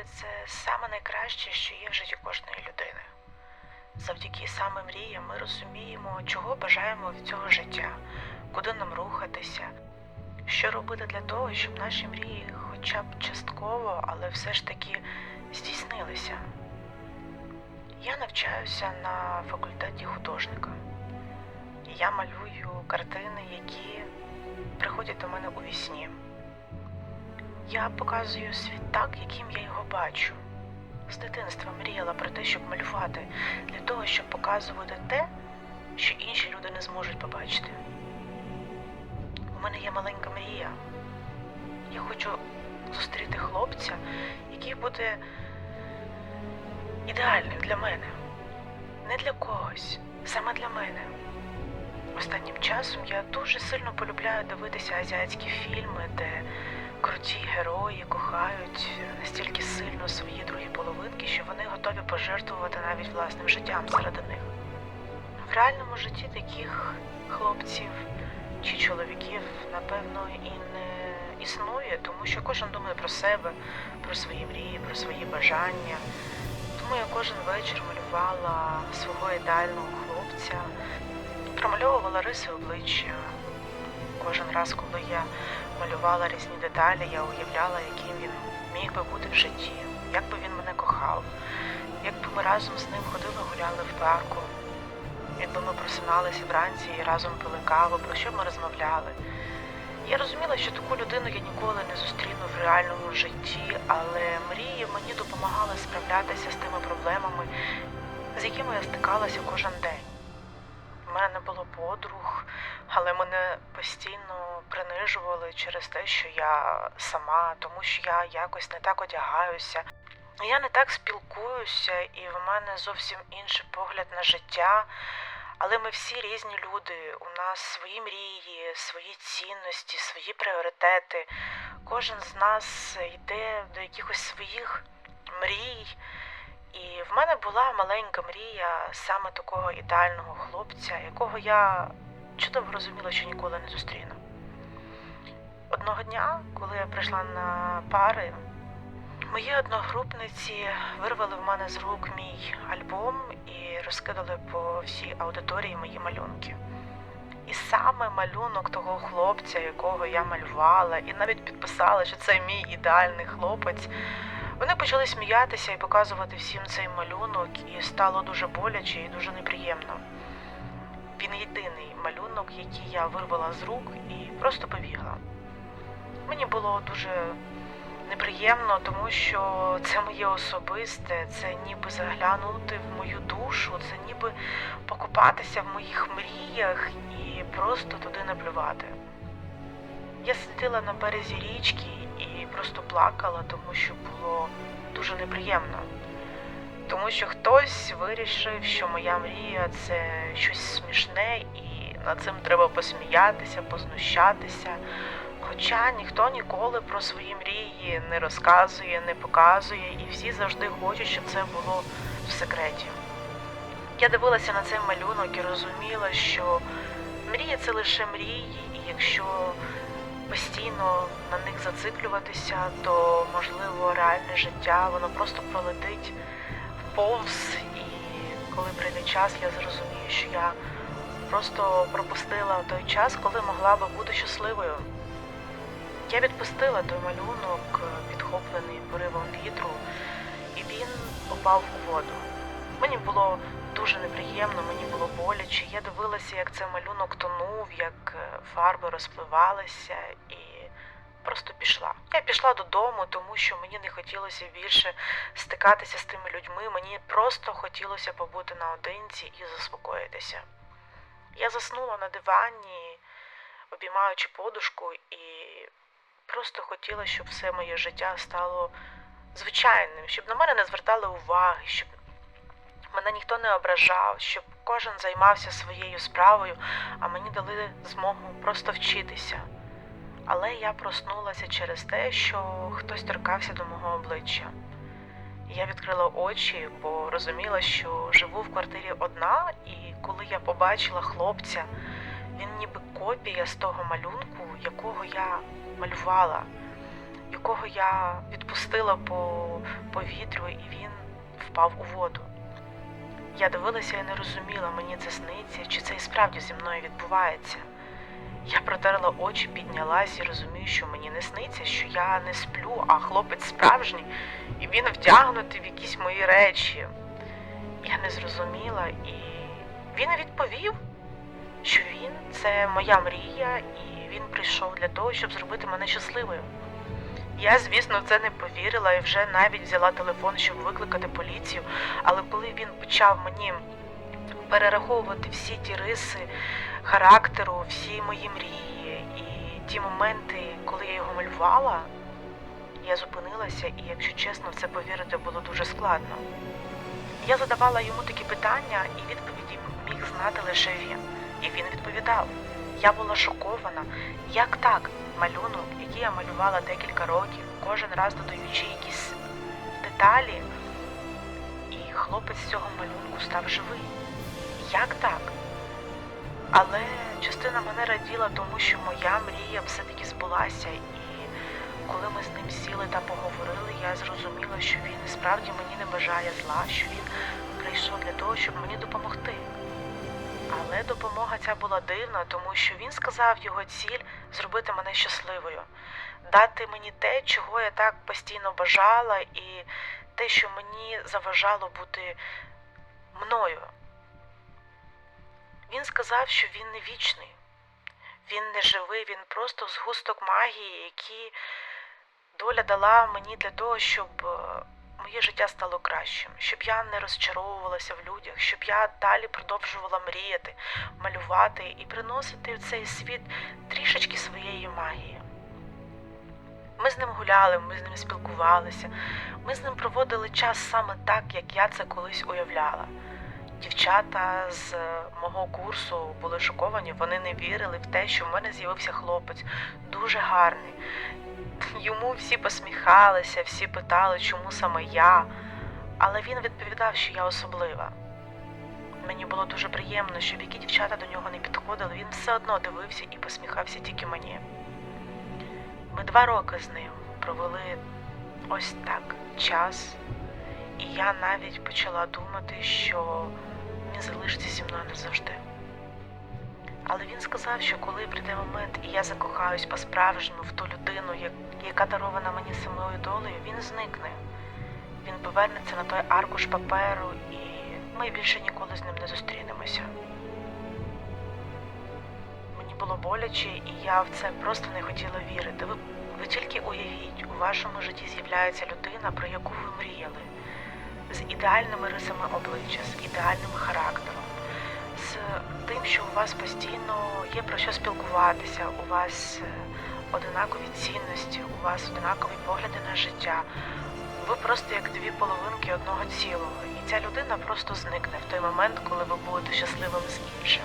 Мрії це саме найкраще, що є в житті кожної людини. Завдяки саме мріям ми розуміємо, чого бажаємо від цього життя, куди нам рухатися, що робити для того, щоб наші мрії хоча б частково, але все ж таки здійснилися. Я навчаюся на факультеті художника. Я малюю картини, які приходять до мене у вісні. Я показую світ так, яким я його бачу. З дитинства мріяла про те, щоб малювати, для того, щоб показувати те, що інші люди не зможуть побачити. У мене є маленька мрія. Я хочу зустріти хлопця, який буде ідеальним для мене. Не для когось, саме для мене. Останнім часом я дуже сильно полюбляю дивитися азіатські фільми, де круті герої кохають настільки сильно свої другі половинки, що вони готові пожертвувати навіть власним життям заради них. В реальному житті таких хлопців чи чоловіків, напевно, і не існує, тому що кожен думає про себе, про свої мрії, про свої бажання. Тому я кожен вечір малювала свого ідеального хлопця, промальовувала риси обличчя. Кожен раз, коли я малювала різні деталі, я уявляла, яким він міг би бути в житті, як би він мене кохав, як би ми разом з ним ходили гуляли в парку, якби ми просиналися вранці і разом пили каву, про що ми розмовляли. Я розуміла, що таку людину я ніколи не зустріну в реальному житті, але мрії мені допомагали справлятися з тими проблемами, з якими я стикалася кожен день. Мене не було подруг, але мене постійно принижували через те, що я сама, тому що я якось не так одягаюся. Я не так спілкуюся, і в мене зовсім інший погляд на життя. Але ми всі різні люди. У нас свої мрії, свої цінності, свої пріоритети. Кожен з нас йде до якихось своїх мрій. І в мене була маленька мрія саме такого ідеального хлопця, якого я чудово розуміла, що ніколи не зустріну. Одного дня, коли я прийшла на пари, мої одногрупниці вирвали в мене з рук мій альбом і розкидали по всій аудиторії мої малюнки. І саме малюнок того хлопця, якого я малювала, і навіть підписала, що це мій ідеальний хлопець. Вони почали сміятися і показувати всім цей малюнок, і стало дуже боляче і дуже неприємно. Він єдиний малюнок, який я вирвала з рук і просто побігла. Мені було дуже неприємно, тому що це моє особисте, це ніби заглянути в мою душу, це ніби покопатися в моїх мріях і просто туди наплювати. Я сиділа на березі річки і просто плакала, тому що було дуже неприємно. Тому що хтось вирішив, що моя мрія це щось смішне, і над цим треба посміятися, познущатися. Хоча ніхто ніколи про свої мрії не розказує, не показує, і всі завжди хочуть, щоб це було в секреті. Я дивилася на цей малюнок і розуміла, що мрії це лише мрії, і якщо постійно на них зациклюватися, то можливо реальне життя воно просто пролетить повз, і коли прийде час, я зрозумію, що я просто пропустила той час, коли могла би бути щасливою. Я відпустила той малюнок, підхоплений поривом вітру, і він упав у воду. Мені було дуже неприємно, мені було боляче. Я дивилася, як цей малюнок тонув, як е, фарби розпливалися, і просто пішла. Я пішла додому, тому що мені не хотілося більше стикатися з тими людьми. Мені просто хотілося побути наодинці і заспокоїтися. Я заснула на дивані, обіймаючи подушку, і просто хотіла, щоб все моє життя стало звичайним, щоб на мене не звертали уваги, щоб мене ніхто не ображав, щоб кожен займався своєю справою, а мені дали змогу просто вчитися. Але я проснулася через те, що хтось торкався до мого обличчя. Я відкрила очі, бо розуміла, що живу в квартирі одна, і коли я побачила хлопця, він ніби копія з того малюнку, якого я малювала. якого я відпустила по повітрю, і він впав у воду. Я дивилася і не розуміла, мені це сниться, чи це і справді зі мною відбувається. Я протерла очі, піднялась і розумію, що мені не сниться, що я не сплю, а хлопець справжній, і він вдягнутий в якісь мої речі. Я не зрозуміла, і він відповів, що він це моя мрія, і він прийшов для того, щоб зробити мене щасливою. Я, звісно, в це не повірила і вже навіть взяла телефон, щоб викликати поліцію. Але коли він почав мені перераховувати всі ті риси характеру, всі мої мрії і ті моменти, коли я його малювала, я зупинилася, і, якщо чесно, в це повірити було дуже складно. Я задавала йому такі питання, і відповіді міг знати лише він. І він відповідав. Я була шокована. Як так? Малюнок, який я малювала декілька років, кожен раз додаючи якісь деталі, і хлопець з цього малюнку став живий. Як так? Але частина мене раділа, тому що моя мрія все-таки збулася, і коли ми з ним сіли та поговорили, я зрозуміла, що він справді мені не бажає зла, що він прийшов для того, щоб мені допомогти. Але допомога ця була дивна, тому що він сказав його ціль зробити мене щасливою, дати мені те, чого я так постійно бажала, і те, що мені заважало бути мною. Він сказав, що він не вічний, він не живий, він просто згусток магії, які доля дала мені для того, щоб е, моє життя стало кращим, щоб я не розчаровувалася в людях, щоб я далі продовжувала мріяти, малювати і приносити в цей світ трішечки своєї магії. Ми з ним гуляли, ми з ним спілкувалися, ми з ним проводили час саме так, як я це колись уявляла. Дівчата з е, мого курсу були шоковані, вони не вірили в те, що в мене з'явився хлопець дуже гарний. Йому всі посміхалися, всі питали, чому саме я. Але він відповідав, що я особлива. Мені було дуже приємно, щоб які дівчата до нього не підходили, він все одно дивився і посміхався тільки мені. Ми два роки з ним провели ось так час, і я навіть почала думати, що він залишиться зі мною назавжди. Але він сказав, що коли прийде момент, і я закохаюсь по-справжньому в ту людину, яка дарована мені самою долею, він зникне. Він повернеться на той аркуш паперу, і ми більше ніколи з ним не зустрінемося. Мені було боляче, і я в це просто не хотіла вірити. Ви, ви тільки уявіть, у вашому житті з'являється людина, про яку ви мріяли, з ідеальними рисами обличчя, з ідеальним характером, тим, що у вас постійно є про що спілкуватися, у вас е, одинакові цінності, у вас одинакові погляди на життя. Ви просто як дві половинки одного цілого, і ця людина просто зникне в той момент, коли ви будете щасливим з іншим.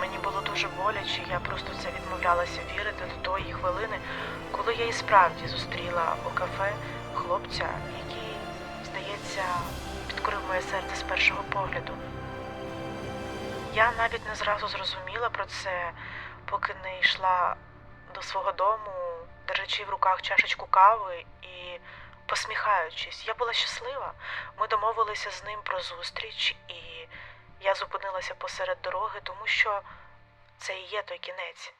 Мені було дуже боляче, я просто це відмовлялася вірити до тої хвилини, коли я і справді зустріла у кафе хлопця, який, здається, підкорив моє серце з першого погляду. Я навіть не зразу зрозуміла про це, поки не йшла до свого дому, держачи в руках чашечку кави і посміхаючись. Я була щаслива. Ми домовилися з ним про зустріч, і я зупинилася посеред дороги, тому що це і є той кінець.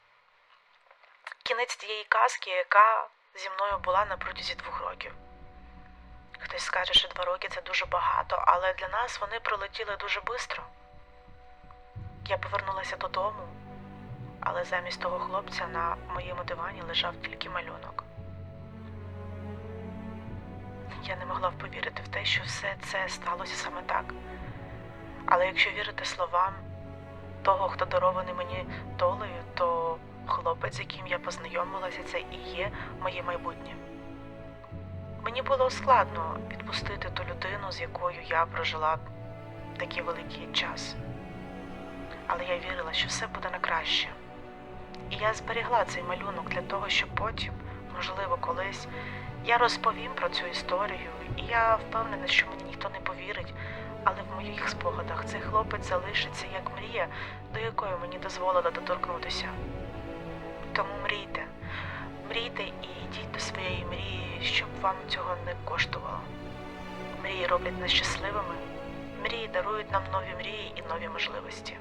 Кінець тієї казки, яка зі мною була на протязі двох років. Хтось скаже, що два роки це дуже багато, але для нас вони пролетіли дуже швидко. Я повернулася додому, але замість того хлопця на моєму дивані лежав тільки малюнок. Я не могла повірити в те, що все це сталося саме так. Але якщо вірити словам того, хто дарований мені долею, то хлопець, з яким я познайомилася, це і є моє майбутнє. Мені було складно відпустити ту людину, з якою я прожила такий великий час. Але я вірила, що все буде на краще. І я зберігла цей малюнок для того, щоб потім, можливо, колись я розповім про цю історію, і я впевнена, що мені ніхто не повірить, але в моїх спогадах цей хлопець залишиться як мрія, до якої мені дозволила доторкнутися. Тому мрійте, мрійте і йдіть до своєї мрії, щоб вам цього не коштувало. Мрії роблять нас щасливими. Мрії дарують нам нові мрії і нові можливості.